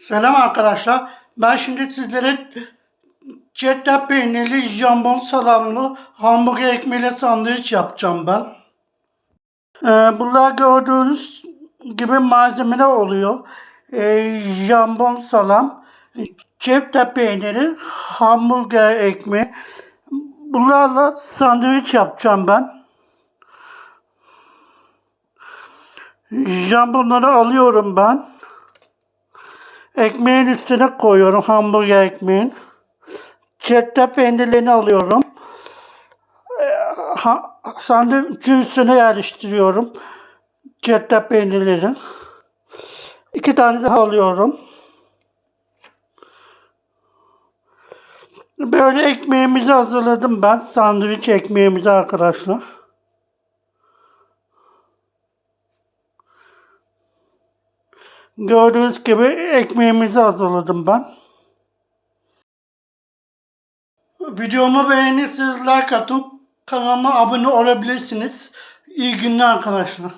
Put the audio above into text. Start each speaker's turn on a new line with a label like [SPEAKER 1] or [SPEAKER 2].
[SPEAKER 1] Selam arkadaşlar. Ben şimdi sizlere Cetta peynirli, jambon salamlı, hamburger ekmeğiyle sandviç yapacağım ben. Ee, bunlar gördüğünüz gibi malzemeler oluyor. Ee, jambon salam, Cetta peyniri, hamburger ekmeği. Bunlarla sandviç yapacağım ben. Jambonları alıyorum ben. Ekmeğin üstüne koyuyorum hamburger ekmeğin. Cetta peynirlerini alıyorum. Ee, Ha, sandviçin üstüne yerleştiriyorum. Cetta peynirleri. İki tane daha alıyorum. Böyle ekmeğimizi hazırladım ben. Sandviç ekmeğimizi arkadaşlar. Gördüğünüz gibi ekmeğimizi hazırladım ben. Videomu beğenirseniz like atıp kanalıma abone olabilirsiniz. İyi günler arkadaşlar.